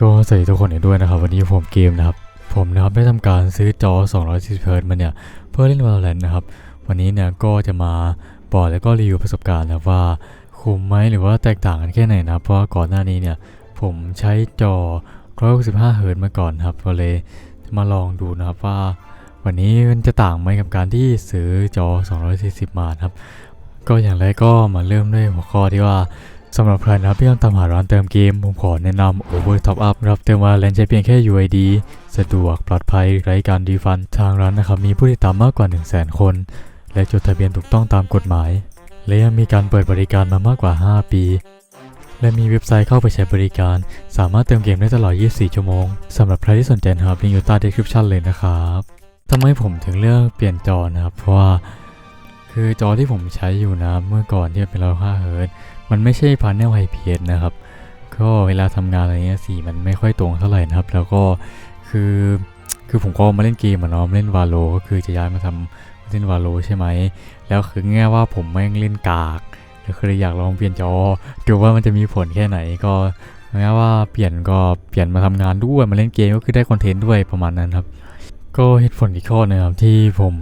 ก็สวัสดีทุกคนอีกด้วยนะครับ วันนี้ผมเกมนะครับ ผมนะครับได้ทำการซื้อจอ240เฮิร์ตมาเนี่ย เพื่อเล่น Valorant นะครับ วันนี้เนี่ยก็จะมาบอกแล้วก็รีวิวประสบการณ์นะว่าคุ้มไหมหรือว่าแตกต่างกันแค่ไหนนะเพราะว่าก่อนหน้านี้เนี่ย ผมใช้จอ165เฮิร์ตมาก่อนครับก็เลยจะมาลองดูนะครับว่า วันนี้มันจะต่างไหมกับการที่ซื้อจอ 240 มานะครับ ก็อย่างแรกก็มาเริ่มด้วยหัวข้อที่ว่า สำหรับใครนะครับที่กำลังตามหาร้านเติมเกม ผมขอแนะนำ Over Top Up รับเติมมาแลนใช้เพียงแค่ UID สะดวกปลอดภัยไร้การดีฟัน ทางร้านนะครับมีผู้ติดตามมากกว่า 1 0 0 0 0 0 คน และจดทะเบียนถูกต้องตามกฎหมาย และยังมีการเปิดบริการมามากกว่า 5 ปี และมีเว็บไซต์เข้าไปใช้บริการ สามารถเติมเกมได้ตลอด 24 ชั่วโมงสำหรับใครที่สนใจนะครับลิงก์อยู่ใต้ description เลยนะครับทำไมผมถึงเลือกเปลี่ยนจอนะครับเพราะว่าคือจอที่ผมใช้อยู่นะเมื่อก่อนที่เป็น105เฮิร์ตซ์ มันไม่ใช่พา n เนล IPS นะครับ ก็เวลาทำงานอะไรเงี้ยสีมันไม่ค่อยตรงเท่าไหร่นะครับ แล้วก็คือคือผมก็มาเล่นเกมอะเนาะมาเล่นวาโลก็คือจะย้ายมาทำเล่นวาโลใช่ไหม แล้วคือแง่ว่าผมแม่งเล่นกากแล้วคืออยากลองเปลี่ยนจอดูว่ามันจะมีผลแค่ไหนก็ง่ายว่าเปลี่ยนก็เปลี่ยนมาทำงานด้วยมาเล่นเกมก็คือได้คอนเทนต์ด้วยประมาณนั้นครับ ก็เหตุผลอีกข้อหนึงครับที่ผม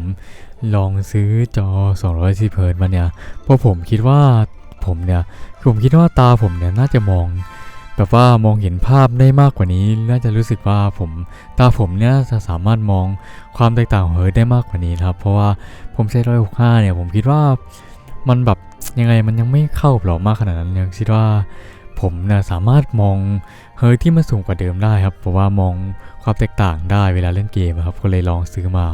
ลองซื้อจอ240เฮิร์ตมาเนี่ยเพราะผมคิดว่า ผมเนี่ยคือผมคิดว่าตาผมเนี่ยน่าจะมอง แบบว่ามองเห็นภาพได้มากกว่านี้ น่าจะรู้สึกว่าผมตาผมเนี่ยจะสามารถมองความแตกต่างของเฮิร์ได้มากกว่านี้นะครับ เพราะว่าผมใช้ร้อยหกห้าเนี่ยผมคิดว่ามันแบบยังไงมันยังไม่เข้ากับเรามากขนาดนั้นยังคิดว่าผมเนี่ยสามารถมองเฮิร์ที่มันสูงกว่าเดิมได้ครับ เพราะว่ามองความแตกต่างได้เวลาเล่นเกมครับก็เลยลองซื้อมา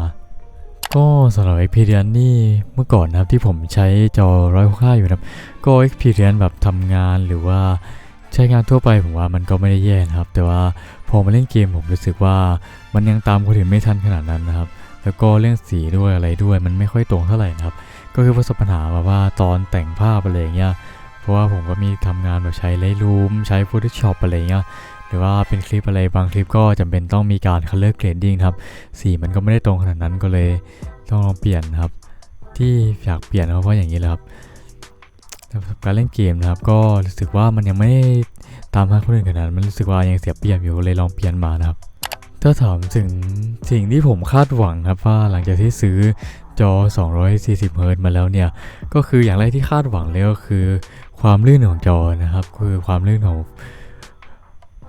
ก็สำหรับ Experience นี่เมื่อก่อนนะครับที่ผมใช้จอ165อยู่นะครับ ก็ Experience แบบทำงานหรือว่าใช้งานทั่วไปผมว่ามันก็ไม่ได้แย่นะครับ แต่ว่าพอมาเล่นเกมผมรู้สึกว่ามันยังตามคนอื่นไม่ทันขนาดนั้นนะครับ แล้วก็เรื่องสีด้วยอะไรด้วยมันไม่ค่อยตรงเท่าไหร่นะครับ ก็คือประสบปัญหาแบบว่าตอนแต่งภาพอะไรอย่างเงี้ย เพราะว่าผมก็มีทำงานแบบใช้ Lightroom ใช้ Photoshop อะไรเงี้ย หรือว่าเป็นคลิปอะไรบางคลิปก็จำเป็นต้องมีการ color grading ครับสีมันก็ไม่ได้ตรงขนาดนั้นก็เลยต้องลองเปลี่ยนครับ ที่อยากเปลี่ยนเพราะว่าอย่างนี้แหละครับการเล่นเกมนะครับก็รู้สึกว่ามันยังไม่ตามห้คนอื่นขนาดนั้นมันรู้สึกว่ายังเสียเปรียบอยู่เลยลองเปลี่ยนมานะครับถ้าถามถึงสิ่งที่ผมคาดหวังครับว่าหลังจากที่ซื้อจอ 240เฮิรต์มาแล้วเนี่ย ก็คืออย่างแรกที่คาดหวังเลยก็คือ ความลื่นของจอนะครับ คือความลื่นของ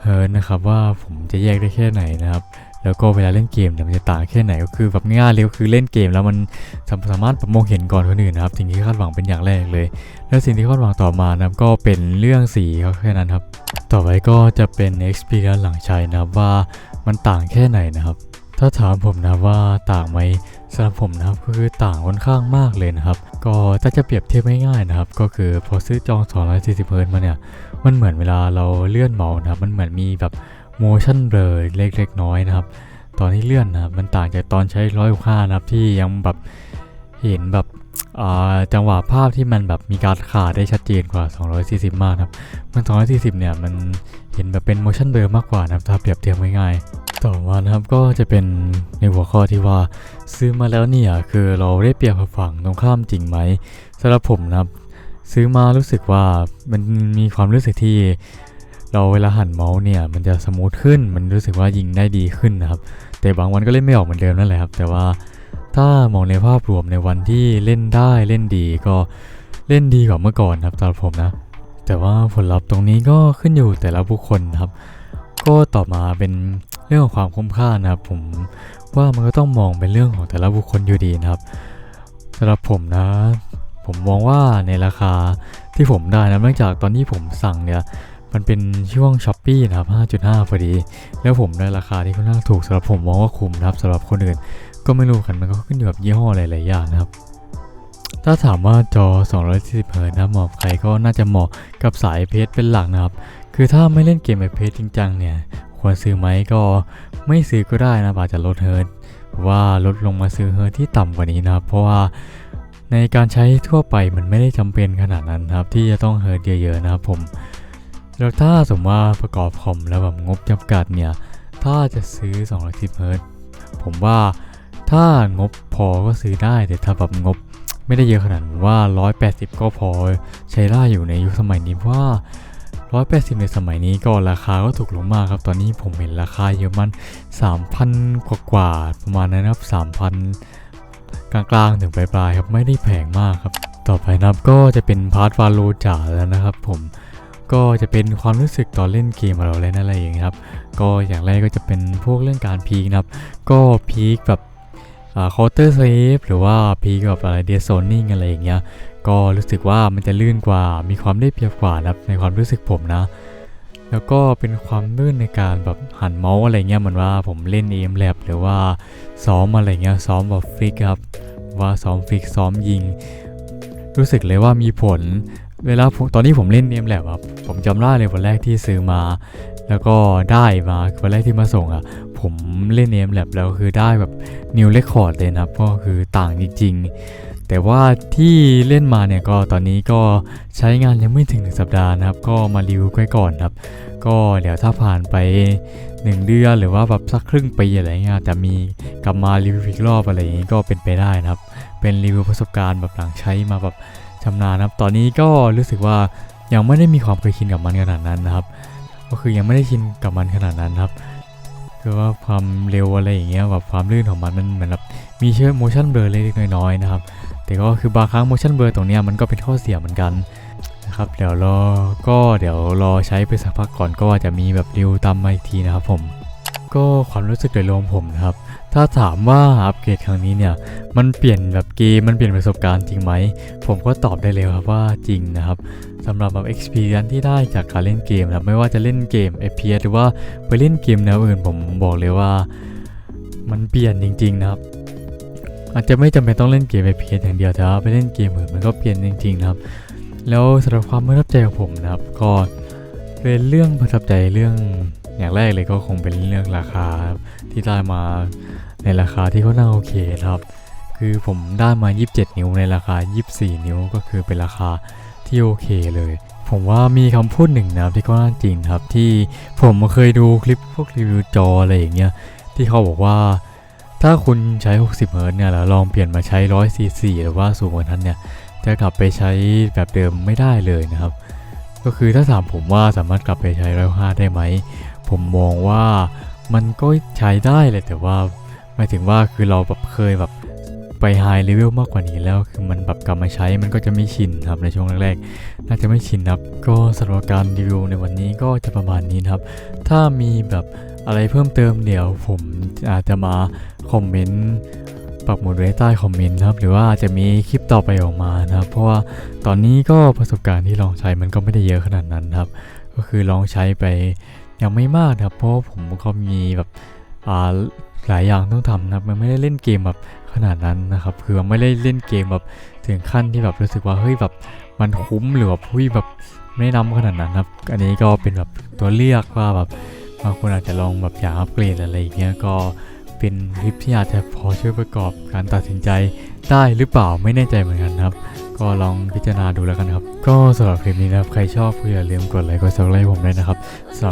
เฮิร์ตซ์นะครับว่าผมจะแยกได้แค่ไหนนะครับ แล้วก็เวลาเล่นเกมเนี่ยมันจะต่างแค่ไหนก็คือแบบง่ายเลยก็คือเล่นเกมแล้วมันสาสามารถมองเห็นก่อนคนอื่นนะครับสิ่งที่คาดหวังเป็นอย่างแรกเลย แล้วสิ่งที่คาดหวังต่อมานะครับก็เป็นเรื่องสีครับแค่นั้นครับ ต่อไปก็จะเป็น experience หลังใช้นะครับว่ามันต่างแค่ไหนนะครับ ถ้าถามผมนะว่าต่างไหม สำหรับผมนะครับก็คือต่างค่อนข้างมากเลยนะครับ ก็ถ้าจะเปรียบเทียบง่ายๆนะครับ ก็คือพอซื้อจอง240เฮิร์ตซ์มาเนี่ย มันเหมือนเวลาเราเลื่อนเมาส์นะครับ มันเหมือนมีแบบ motion blur เล็กๆน้อยๆนะครับ ตอนที่เลื่อนนะครับมันต่างจากตอนใช้ร้อยห้านะครับที่ยังแบบเห็นแบบอ่าจังหวะภาพที่มันแบบมีการขาดได้ชัดเจนกว่า 240 มากครับ มัน 240 เนี่ย มันเห็นแบบเป็น motion blur มากกว่านะครับ ถ้าเปรียบเทียบง่ายๆ ต่อมานะครับก็จะเป็นในหัวข้อที่ว่าซื้อมาแล้วเนี่ยคือเราได้เปรียบกับฝั่งตรงข้ามจริงไหมสำหรับผมนะครับ ซื้อมารู้สึกว่ามันมีความรู้สึกที่ เราเวลาหันเมาส์เนี่ย มันจะสมูทขึ้นมันรู้สึกว่ายิงได้ดีขึ้นนะครับ แต่บางวันก็เล่นไม่ออกเหมือนเดิมนั่นแหละครับ แต่ว่าถ้ามองในภาพรวมในวันที่เล่นได้เล่นดีก็เล่นดีกว่าเมื่อก่อนครับสำหรับผมนะ แต่ว่าผลลัพธ์ตรงนี้ก็ขึ้นอยู่แต่ละบุคคลนครับ ก็ต่อมาเป็น เรื่องของความคุ้มค่านะครับผมว่ามันก็ต้องมองเป็นเรื่องของแต่ละบุคคลอยู่ดีนะครับสำหรับผมนะ ผมมองว่าในราคาที่ผมได้นะเนื่องจากตอนที่ผมสั่งเนี่ยมันเป็นช่วงช้อปปี้นะครับ 5.5 พอดี แล้วผมได้ราคาที่ค่อนข้างถูกสำหรับผมมองว่าคุ้มนะครับสำหรับคนอื่น ก็ไม่รู้กันมันก็ขึ้นอยู่กับยี่ห้อหลายๆอย่างนะครับ ถ้าถามว่าจอ 240 เฮิร์ตซ์นะเหมาะใครก็น่าจะเหมาะกับสายเพจเป็นหลักนะครับ คือถ้าไม่เล่นเกมแบบเพจจริงจังเนี่ย ควรซื้อไหมก็ไม่ซื้อก็ได้นะอาจจะลดเฮิร์ตซ์หรือว่าลดลงมาซื้อเฮิร์ตที่ต่ำกว่านี้นะครับ เพราะว่าในการใช้ทั่วไปมันไม่ได้จำเป็นขนาดนั้นครับ ที่จะต้องเฮิร์ตเยอะๆนะครับผมแล้วถ้าสมมติว่าประกอบคอมแล้วแบบงบจำกัดเนี่ย ถ้าจะซื้อ210เฮิร์ตผมว่าถ้างบพอก็ซื้อได้แต่ถ้าแบบงบไม่ได้เยอะขนาดผมว่า 180 ก็พอใช้ได้อยู่ในยุคสมัยนี้เพราะว่า 180 ในสมัยนี้ก็ราคาก็ถูกลงมากครับ ตอนนี้ผมเห็นราคาอยู่มัน 3,000 กว่ากว่าประมาณนั้นนะครับ 3,000 กลางๆ ถึงปลายๆครับ ไม่ได้แพงมากครับ ต่อไปนะครับก็จะเป็นพาร์ทวาโลจ๋าแล้วนะครับผมก็จะเป็นความรู้สึกตอนเล่นเกมของเราเล่นอะไรอย่างเงี้ครับ ก็อย่างแรกก็จะเป็นพวกเรื่องการพีคนะครับ ก็พีคแบบคาน์เตอร์เซฟหรือว่าพีคแบบอะไรเดียโซนิ่งอะไรอย่างเงี้ย ก็รู้สึกว่ามันจะลื่นกว่า มีความได้เปรียบกว่านะครับในความรู้สึกผมนะ แล้วก็เป็นความลื่นในการแบบหันเมาส์อะไรเงี้ยเหมือนว่าผมเล่นเอมแลบหรือว่าซ้อมอะไรเงี้ยซ้อมแบบฟิกครับว่าซ้อมฟิกซ้อมยิง รู้สึกเลยว่ามีผล เวลาตอนที่ผมเล่นเอมแลบครับผมจำได้เลยวันแรกที่ซื้อมา แล้วก็ได้มาวันแรกที่มาส่งอะ ผมเล่นเอมแลบแล้วคือได้แบบนิวเรคคอร์ดเลยนะครับก็คือต่างจริงๆ แต่ว่าที่เล่นมาเนี่ยก็ตอนนี้ก็ใช้งานยังไม่ถึงหนึ่งสัปดาห์นะครับ ก็มารีวิวไว้ก่อนครับ ก็เดี๋ยวถ้าผ่านไป 1 เดือนหรือว่าแบบสักครึ่งปีอะไรเงี้ยจะมีกลับมารีวิวอีกรอบอะไรอย่างงี้ก็เป็นไปได้นะครับ เป็นรีวิวประสบการณ์แบบหลังใช้มาแบบชำนาญนะครับ ตอนนี้ก็รู้สึกว่ายังไม่ได้มีความเคยชินกับมันขนาดนั้นนะครับ ก็คือยังไม่ได้ชินกับมันขนาดนั้นครับ คือว่าความเร็วอะไรอย่างเงี้ยแบบความลื่นของมันมันเหมือนแบบมีเชื่อ motion blur เล็กๆน้อยๆนะครับ แต่ก็คือบางครั้ง motion blur ตรงเนี้ยมันก็เป็นข้อเสียเหมือนกันนะครับ เดี๋ยวรอก็เดี๋ยวรอใช้ไปสักพักก่อนก็อาจจะมีแบบรีวิวตามมาอีกทีนะครับผม ก็ความรู้สึกโดยรวมผมนะครับ ถ้าถามว่าอัปเกรดครั้งนี้เนี่ย มันเปลี่ยนแบบเกม มันเปลี่ยนประสบการณ์จริงไหม ผมก็ตอบได้เลยครับว่าจริงนะครับสำหรับแบบ experience ที่ได้จากการเล่นเกมนะไม่ว่าจะเล่นเกม FPS หรือว่าไปเล่นเกมแนวอื่นผมบอกเลยว่า มันเปลี่ยนจริง ๆ นะครับอาจจะไม่จำเป็นต้องเล่นเกม FPS อย่างเดียวแต่ว่าไปเล่นเกมอื่นมันก็เปลี่ยนจริง ๆ นะครับ แล้วสำหรับความประทับใจของผมนะครับก็เป็นเรื่องประทับใจเรื่อง อย่างแรกเลยก็คงเป็นเรื่องราคาที่ได้มาในราคาที่ค่อนข้างโอเคครับ คือผมได้มา 27 นิ้วในราคา 24 นิ้วก็คือเป็นราคาที่โอเคเลย ผมว่ามีคำพูดหนึ่งนะครับที่ค่อนข้างจริงครับที่ผมเคยดูคลิปพวกรีวิวจออะไรอย่างเงี้ยที่เขาบอกว่าถ้าคุณใช้ 60 เฮิร์ตเนี่ยแล้วลองเปลี่ยนมาใช้ 144 หรือว่าสูงกว่านั้นเนี่ย จะกลับไปใช้แบบเดิมไม่ได้เลยนะครับ ก็คือถ้าถามผมว่าสามารถกลับไปใช้ร้อยห้าได้ไหม ผมมองว่ามันก็ใช้ได้เลยแต่ว่าหมายถึงว่าคือเราแบบเคยแบบไปไฮเลเวลมากกว่านี้แล้ว คือมันแบบกลับมาใช้มันก็จะไม่ชินครับในช่วงแรกๆ น่าจะไม่ชินครับ ก็สำหรับการรีวิวในวันนี้ก็จะประมาณนี้นะครับ ถ้ามีแบบอะไรเพิ่มเติมเดี๋ยวผมอาจจะมาคอมเมนต์ปักหมุดไว้ใต้คอมเมนต์ครับ หรือว่าอาจจะมีคลิปต่อไปออกมานะครับ เพราะว่าตอนนี้ก็ประสบการณ์ที่ลองใช้มันก็ไม่ได้เยอะขนาดนั้นครับ ก็คือลองใช้ไป ยังไม่มากนะครับ เพราะผมก็มีแบบอ่าหลายอย่างต้องทำนะครับมันไม่ได้เล่นเกมแบบขนาดนั้นนะครับคือไม่ได้เล่นเกมแบบถึงขั้นที่แบบรู้สึกว่าเฮ้ยแบบมันคุ้มหรือแบบเฮ้ยแบบไม่นำขนาดนั้นครับ อันนี้ก็เป็นแบบตัวเลือกว่าแบบบางคนอาจจะลองแบบอยากอัปเกรดอะไรอย่างเงี้ยก็เป็นคลิปที่อาจจะพอช่วยประกอบการตัดสินใจได้หรือเปล่าไม่แน่ใจเหมือนกันครับ ก็ลองพิจารณาดูแล้วกันครับ ก็สำหรับคลิปนี้นะครับใครชอบก็อย่าลืมกดไลค์กดซับสไครต์ผมด้วยนะครับ